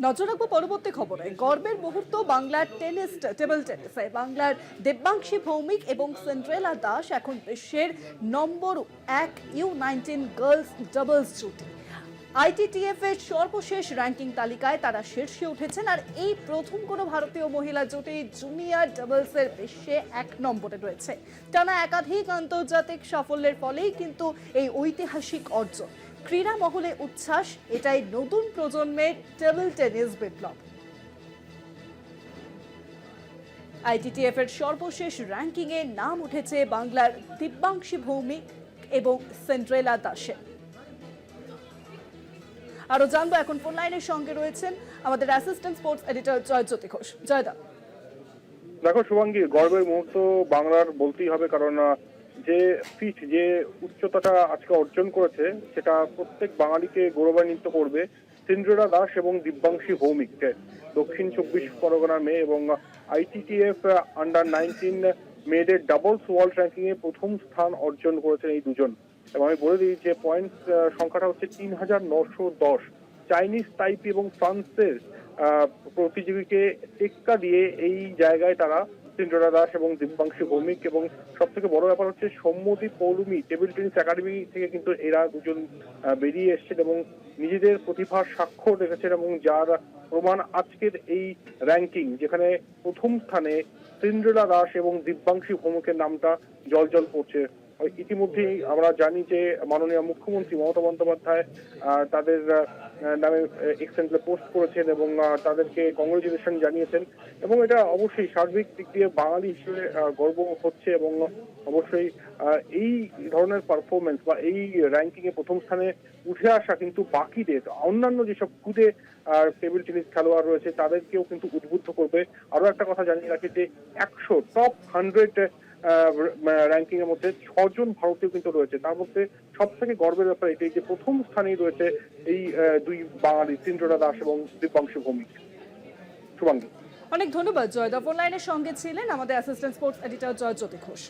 নজর রাখব পরবর্তী খবরে। গর্বের মুহূর্ত বাংলার টেনিস টেবিল টেনিসে। বাংলার দেবাংশী ভৌমিক এবং সেন্ট্রেলা দাস এখন বিশ্বের নম্বর এক ইউ নাইনটিন গার্লস ডাবলস জুটি। আইটিটিএফ এর সর্বশেষ র্যাঙ্কিং তালিকায় তারা শীর্ষে উঠেছেন আর এই প্রথম কোনো ভারতীয় মহিলা জুটি জুনিয়র ডাবলসের বিশ্বে এক নম্বরে রয়েছে। টানা একাধিক আন্তর্জাতিক সাফল্যের ফলেই কিন্তু এই ঐতিহাসিক অর্জন। ক্রীড়া মহলে উচ্ছ্বাস, এটাই নতুন প্রজন্মের টেবিল টেনিস বিপ্লব। আইটিটিএফ এর সর্বশেষ র্যাঙ্কিংয়ে নাম উঠেছে বাংলার দিব্যাংশী ভৌমিক এবং সেন্ট্রেলা দাসের। আরও জানব, এখন ফোন লাইনের সঙ্গে রয়েছেন আমাদের assistant sports editor Joyjyoti Ghosh. Joyda. দেখো শুভাঙ্গী, গর্বের মুহূর্ত বাংলার বলতেই হবে, কারণ যে ফিট যে উচ্চতাটা আজকে অর্জন করেছে, সেটা প্রত্যেক বাঙালিকে গৌরবান্বিত করবে সিন্দ্রেলা দাস এবং দিব্যাংশী ভৌমিককে। দক্ষিণ চব্বিশ পরগনার মেয়ে এবং আইটিটিএফ আন্ডার নাইনটিন মেয়েদের ডাবলস ওয়ার্ল্ড র্যাঙ্কিং এ প্রথম স্থান অর্জন করেছেন এই দুজন। এবং আমি বলে দিই যে পয়েন্ট সংখ্যাটা হচ্ছে তিন হাজার নশো দশ। চাইনিজ তাইপি এবং ফ্রান্সের প্রতিযোগীকে টেক্কা দিয়ে এই জায়গায় তারা সিন্ড্রেলা দাস এবং দিব্যাংশী ভৌমিক এবং সব থেকে বড় ব্যাপার হচ্ছে সম্মতি পৌলুমি, টেবিল টেনিস একাডেমি থেকে কিন্তু এরা দুজন বেরিয়ে এসেছেন এবং নিজেদের প্রতিভার স্বাক্ষর রেখেছেন এবং যার প্রমাণ আজকের এই র্যাঙ্কিং যেখানে প্রথম স্থানে সিন্ড্রেলা দাস এবং দিব্যাংশী ভৌমিকের নামটা জল জল পড়ছে ইতিমধ্যেই আমরা জানি যে মাননীয় মুখ্যমন্ত্রী মমতা বন্দ্যোপাধ্যায় তাদের নামে এক্সেন্টে পোস্ট করেছেন এবং তাদেরকে কংগ্রেচুলেশন জানিয়েছেন। এবং এটা অবশ্যই সার্বিক দিক দিয়ে বাঙালি হিসেবে গর্ব হচ্ছে এবং অবশ্যই এই ধরনের পারফরমেন্স বা এই র্যাঙ্কিং এ প্রথম স্থানে উঠে আসা কিন্তু বাকিদের, অন্যান্য যেসব খুদে টেবিল টেনিস খেলোয়াড় রয়েছে, তাদেরকেও কিন্তু উদ্বুদ্ধ করবে। আরও একটা কথা জানিয়ে রাখি যে একশো টপ হান্ড্রেড র্যাঙ্কিং এর মধ্যে ছজন ভারতীয় কিন্তু রয়েছে। তার মধ্যে সব থেকে গর্বের ব্যাপার এটাই যে প্রথম স্থানেই রয়েছে এই দুই বাঙালি সিন্দ্রনা দাস এবং দীপাংশু ভৌমিক। শুভাঙ্গী। অনেক ধন্যবাদ জয়দা। অনলাইনের লাইনের সঙ্গে ছিলেন আমাদের assistant sports editor Joyjyoti Ghosh.